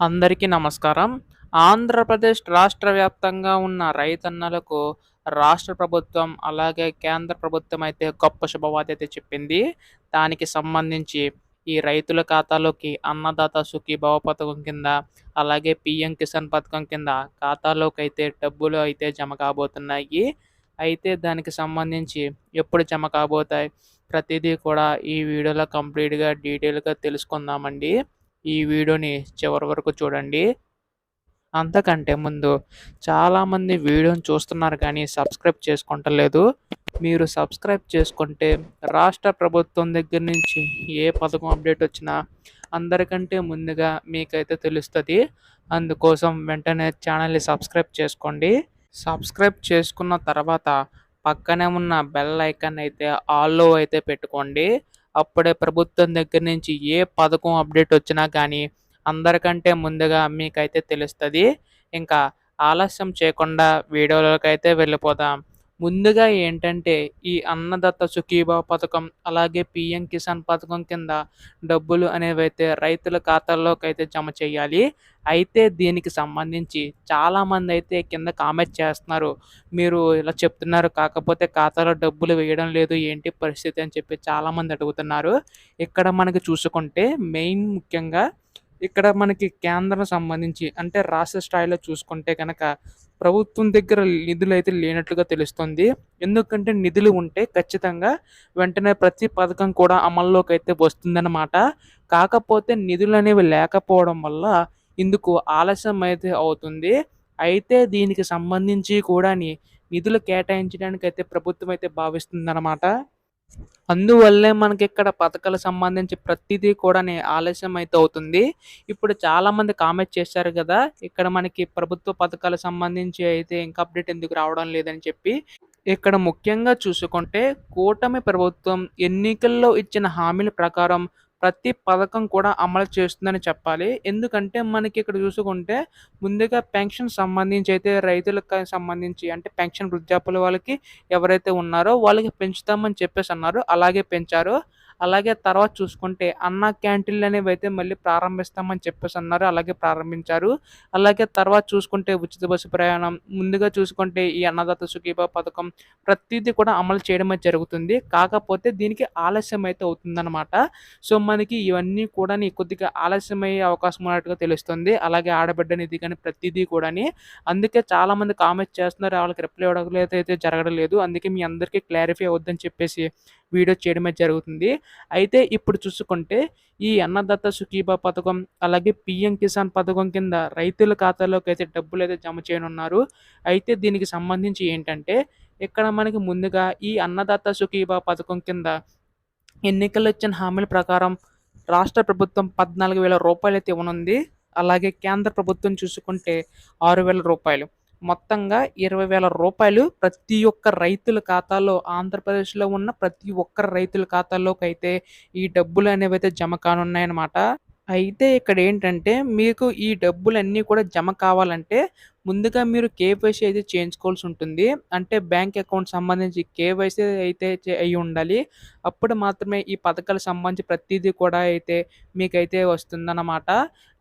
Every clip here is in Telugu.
అందరికీ నమస్కారం. ఆంధ్రప్రదేశ్ రాష్ట్ర వ్యాప్తంగా ఉన్న రైతన్నలకు రాష్ట్ర ప్రభుత్వం, అలాగే కేంద్ర ప్రభుత్వం అయితే గొప్ప శుభవార్త అయితే చెప్పింది. దానికి సంబంధించి ఈ రైతుల ఖాతాలోకి అన్నదాత సుఖీభావ పథకం కింద, అలాగే పీఎం కిసాన్ పథకం కింద ఖాతాలోకైతే డబ్బులు అయితే జమ కాబోతున్నాయి. అయితే దానికి సంబంధించి ఎప్పుడు జమ కాబోతాయి? ప్రతిదీ కూడా ఈ వీడియోలో కంప్లీట్‌గా డీటెయిల్‌గా తెలుసుకుందామండి. ఈ వీడియోని చివరి వరకు చూడండి. అంతకంటే ముందు చాలామంది వీడియోని చూస్తున్నారు కానీ సబ్స్క్రైబ్ చేసుకుంటలేదు. మీరు సబ్స్క్రైబ్ చేసుకుంటే రాష్ట్ర ప్రభుత్వం దగ్గర నుంచి ఏ పథకం అప్డేట్ వచ్చినా అందరికంటే ముందుగా మీకైతే తెలుస్తుంది అందుకోసం వెంటనే ఛానల్‌ని సబ్స్క్రైబ్ చేసుకోండి. సబ్స్క్రైబ్ చేసుకున్న తర్వాత పక్కనే ఉన్న బెల్ ఐకాన్ అయితే ఆల్‌లో అయితే పెట్టుకోండి. అప్పుడే ప్రభుత్వం దగ్గర నుంచి ఏ పథకం అప్డేట్ వచ్చినా కానీ అందరికంటే ముందుగా మీకైతే తెలుస్తుంది ఇంకా ఆలస్యం చేయకుండా వీడియోలోకైతే వెళ్ళిపోదాం. ముందుగా ఏంటంటే ఈ అన్నదత్త సుఖీభావ పథకం, అలాగే పీఎం కిసాన్ పథకం కింద డబ్బులు అనేవైతే రైతుల ఖాతాల్లోకైతే జమ చేయాలి. అయితే దీనికి సంబంధించి చాలామంది అయితే కింద కామెంట్ చేస్తున్నారు. మీరు ఇలా చెప్తున్నారు కాకపోతే ఖాతాలో డబ్బులు వేయడం లేదు ఏంటి పరిస్థితి అని చెప్పి చాలామంది అడుగుతున్నారు. ఇక్కడ మనకి చూసుకుంటే మెయిన్ ముఖ్యంగా ఇక్కడ మనకి కేంద్రం సంబంధించి అంటే రాష్ట్ర స్థాయిలో చూసుకుంటే కనుక ప్రభుత్వం దగ్గర నిధులైతే లేనట్లుగా తెలుస్తుంది. ఎందుకంటే నిధులు ఉంటే ఖచ్చితంగా వెంటనే ప్రతి పథకం కూడా అమల్లోకైతే వస్తుందన్నమాట. కాకపోతే నిధులనేవి లేకపోవడం వల్ల ఇందుకు ఆలస్యం అయితే అవుతుంది. అయితే దీనికి సంబంధించి కూడా నిధులు కేటాయించడానికైతే ప్రభుత్వం అయితే భావిస్తుందన్నమాట. అందువల్లే మనకి ఇక్కడ పథకాలు సంబంధించి ప్రతిదీ కూడా ఆలస్యం అయితే అవుతుంది. ఇప్పుడు చాలామంది కామెంట్ చేశారు కదా ఇక్కడ మనకి ప్రభుత్వ పథకాలు సంబంధించి అయితే ఇంకా అప్డేట్ ఎందుకు రావడం లేదని చెప్పి. ఇక్కడ ముఖ్యంగా చూసుకుంటే కూటమి ప్రభుత్వం ఎన్నికల్లో ఇచ్చిన హామీల ప్రకారం ప్రతి పథకం కూడా అమలు చేస్తుందని చెప్పాలి. ఎందుకంటే మనకి ఇక్కడ చూసుకుంటే ముందుగా పెన్షన్ సంబంధించి అయితే రైతులకు సంబంధించి అంటే పెన్షన్ వృద్ధాపుల వాళ్ళకి ఎవరైతే ఉన్నారో వాళ్ళకి పెంచుతామని చెప్పేసి అన్నారు. అలాగే పెంచారు. అలాగే తర్వాత చూసుకుంటే అన్న క్యాంటీన్‌లు అనేవి అయితే మళ్ళీ ప్రారంభిస్తామని చెప్పేసి అన్నారు. అలాగే ప్రారంభించారు. అలాగే తర్వాత చూసుకుంటే ఉచిత బస్సు ప్రయాణం, ముందుగా చూసుకుంటే ఈ అన్నదాత సుఖీభా పథకం ప్రతిదీ కూడా అమలు చేయడమే జరుగుతుంది. కాకపోతే దీనికి ఆలస్యం అయితే అవుతుందన్నమాట. సో మనకి ఇవన్నీ కూడా కొద్దిగా ఆలస్యమయ్యే అవకాశం ఉన్నట్టుగా తెలుస్తుంది. అలాగే ఆడబిడ్డ నిధి ప్రతిదీ ప్రతీదీ కూడాని. అందుకే చాలామంది కామెంట్స్ చేస్తున్నారు. వాళ్ళకి రిప్లై ఇవ్వడం అయితే జరగడం లేదు. అందుకే మీ అందరికీ క్లారిఫై అవుద్దని చెప్పేసి వీడియో చేయడమే జరుగుతుంది. అయితే ఇప్పుడు చూసుకుంటే ఈ అన్నదాత సుఖీబా పథకం, అలాగే పీఎం కిసాన్ పథకం కింద రైతుల ఖాతాలోకైతే అయితే జమ చేయనున్నారు. అయితే దీనికి సంబంధించి ఏంటంటే ఇక్కడ మనకి ముందుగా ఈ అన్నదాత సుఖీబా పథకం కింద ఎన్నికలు ఇచ్చిన హామీల ప్రకారం రాష్ట్ర ప్రభుత్వం పద్నాలుగు వేల రూపాయలు అయితే ఇవ్వనుంది. అలాగే కేంద్ర ప్రభుత్వం చూసుకుంటే ఆరు వేల రూపాయలు మొత్తంగా ఇరవై వేల రూపాయలు ప్రతి ఒక్క రైతుల ఖాతాలో ఆంధ్రప్రదేశ్‌లో ఉన్న ప్రతి ఒక్క రైతుల ఖాతాల్లోకైతే ఈ డబ్బులు అనేవి అయితే జమ కానున్నాయన్నమాట. అయితే ఇక్కడ ఏంటంటే మీకు ఈ డబ్బులన్నీ కూడా జమ కావాలంటే ముందుగా మీరు కేవైసీ అయితే చేయించుకోవాల్సి ఉంటుంది. అంటే బ్యాంక్ అకౌంట్ సంబంధించి కేవైసీ అయితే చే ఉండాలి. అప్పుడు మాత్రమే ఈ పథకాలకు సంబంధించి ప్రతిదీ కూడా అయితే మీకైతే వస్తుందన్నమాట.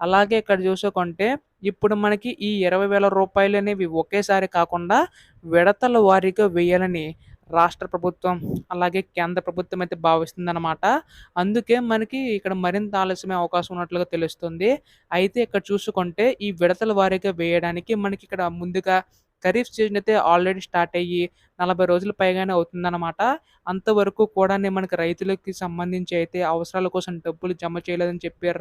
అలాగే ఇక్కడ చూసుకుంటే ఇప్పుడు మనకి ఈ ఇరవై వేల రూపాయలు అనేవి ఒకేసారి కాకుండా విడతల వారీగా వేయాలని రాష్ట్ర ప్రభుత్వం, అలాగే కేంద్ర ప్రభుత్వం అయితే భావిస్తుందన్నమాట. అందుకే మనకి ఇక్కడ మరింత ఆలస్యమే అవకాశం ఉన్నట్లుగా తెలుస్తుంది. అయితే ఇక్కడ చూసుకుంటే ఈ విడతల వారీగా వేయడానికి మనకి ఇక్కడ ముందుగా ఖరీఫ్ సీజన్ అయితే ఆల్రెడీ స్టార్ట్ అయ్యి 40 రోజులు పైగానే అవుతుందన్నమాట. అంతవరకు కూడానే మనకి రైతులకి సంబంధించి అయితే అవసరాల కోసం డబ్బులు జమ చేయలేదని చెప్పి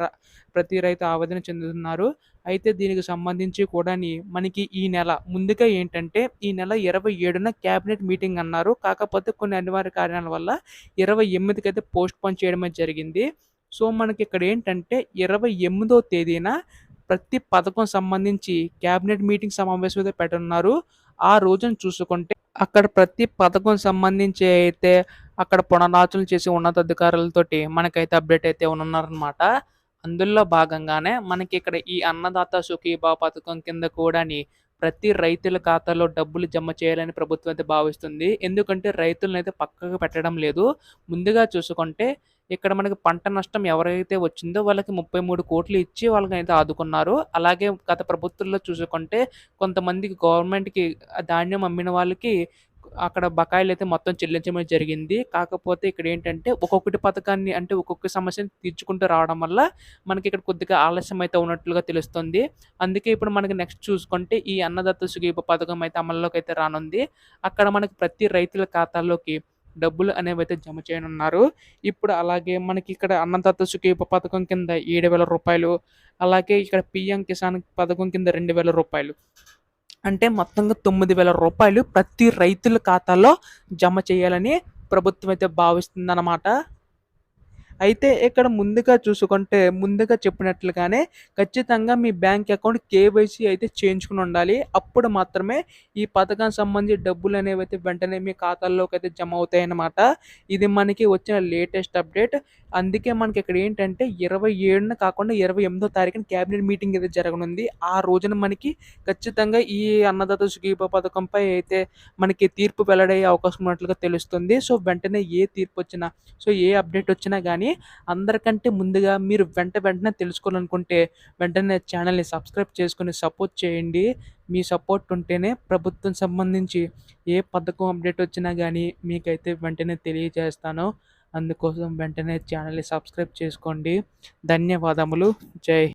ప్రతి రైతు ఆవేదన చెందుతున్నారు. అయితే దీనికి సంబంధించి కూడాని మనకి ఈ నెల ముందుగా ఏంటంటే ఈ నెల 27న క్యాబినెట్ మీటింగ్ అన్నారు. కాకపోతే కొన్ని అనివార్య కారణాల వల్ల ఇరవై ఎనిమిదికైతే పోస్ట్ పాన్ చేయడమే జరిగింది. సో మనకి ఇక్కడ ఏంటంటే 28వ తేదీన ప్రతి పథకం సంబంధించి క్యాబినెట్ మీటింగ్ సమావేశం అయితే పెట్టనున్నారు. ఆ రోజున చూసుకుంటే అక్కడ ప్రతి పథకం సంబంధించి అయితే అక్కడ పునరాలోచన చేసి ఉన్నతాధికారులతోటి మనకైతే అప్డేట్ అయితే ఉన్నారనమాట అందులో భాగంగానే మనకి ఇక్కడ ఈ అన్నదాత సుఖీభావ పథకం కింద కూడాని ప్రతి రైతుల ఖాతాలో డబ్బులు జమ చేయాలని ప్రభుత్వం అయితే భావిస్తుంది. ఎందుకంటే రైతులనైతే పక్కకు పెట్టడం లేదు. ముందుగా చూసుకుంటే ఇక్కడ మనకి పంట నష్టం ఎవరైతే వచ్చిందో వాళ్ళకి ముప్పై కోట్లు ఇచ్చి వాళ్ళకైతే ఆదుకున్నారు. అలాగే గత ప్రభుత్వంలో చూసుకుంటే కొంతమందికి గవర్నమెంట్‌కి ధాన్యం అమ్మిన వాళ్ళకి అక్కడ బకాయిలు అయితే మొత్తం చెల్లించడం జరిగింది. కాకపోతే ఇక్కడ ఏంటంటే ఒక్కొక్కటి పథకాన్ని అంటే ఒక్కొక్క సమస్యను తీర్చుకుంటూ రావడం వల్ల మనకి ఇక్కడ కొద్దిగా ఆలస్యం అయితే ఉన్నట్లుగా తెలుస్తుంది. అందుకే ఇప్పుడు మనకి నెక్స్ట్ చూసుకుంటే ఈ అన్నదత్త సుగీప పథకం అయితే అమల్లోకి అయితే రానుంది. అక్కడ మనకి ప్రతి రైతుల ఖాతాల్లోకి డబ్బులు అనేవి అయితే జమ చేయనున్నారు. ఇప్పుడు అలాగే మనకి ఇక్కడ అన్నదాత సుఖీప పథకం కింద ఏడు వేల రూపాయలు అలాగే ఇక్కడ పీఎం కిసాన్ పథకం కింద రెండు వేల రూపాయలు అంటే మొత్తంగా తొమ్మిది వేల రూపాయలు ప్రతి రైతుల ఖాతాలో జమ చేయాలని ప్రభుత్వం అయితే భావిస్తుందన్నమాట. అయితే ఇక్కడ ముందుగా చూసుకుంటే ముందుగా చెప్పినట్లుగానే ఖచ్చితంగా మీ బ్యాంక్ అకౌంట్ కేవైసీ అయితే చేయించుకుని ఉండాలి. అప్పుడు మాత్రమే ఈ పథకానికి సంబంధించి అయితే వెంటనే మీ ఖాతాల్లోకైతే జమ అవుతాయన్నమాట. ఇది మనకి వచ్చిన లేటెస్ట్ అప్డేట్. అందుకే మనకి ఇక్కడ ఏంటంటే 27న కాకుండా 28దో తారీఖున క్యాబినెట్ మీటింగ్ అయితే జరగనుంది. ఆ రోజున మనకి ఖచ్చితంగా ఈ అన్నదాత సుఖీభ పథకంపై అయితే మనకి తీర్పు వెల్లడయ్యే అవకాశం ఉన్నట్లుగా తెలుస్తుంది. సో, వెంటనే ఏ తీర్పు వచ్చినా సో, ఏ అప్డేట్ వచ్చినా కానీ కానీ అందరికంటే ముందుగా మీరు వెంట వెంటనే తెలుసుకోవాలనుకుంటే వెంటనే ఛానల్‌ని సబ్స్క్రైబ్ చేసుకొని సపోర్ట్ చేయండి. మీ సపోర్ట్ ఉంటేనే ప్రభుత్వం సంబంధించి ఏ పథకం అప్డేట్ వచ్చినా కానీ మీకైతే వెంటనే తెలియజేస్తాను. అందుకోసం వెంటనే ఛానల్‌ని సబ్స్క్రైబ్ చేసుకోండి. ధన్యవాదములు. జై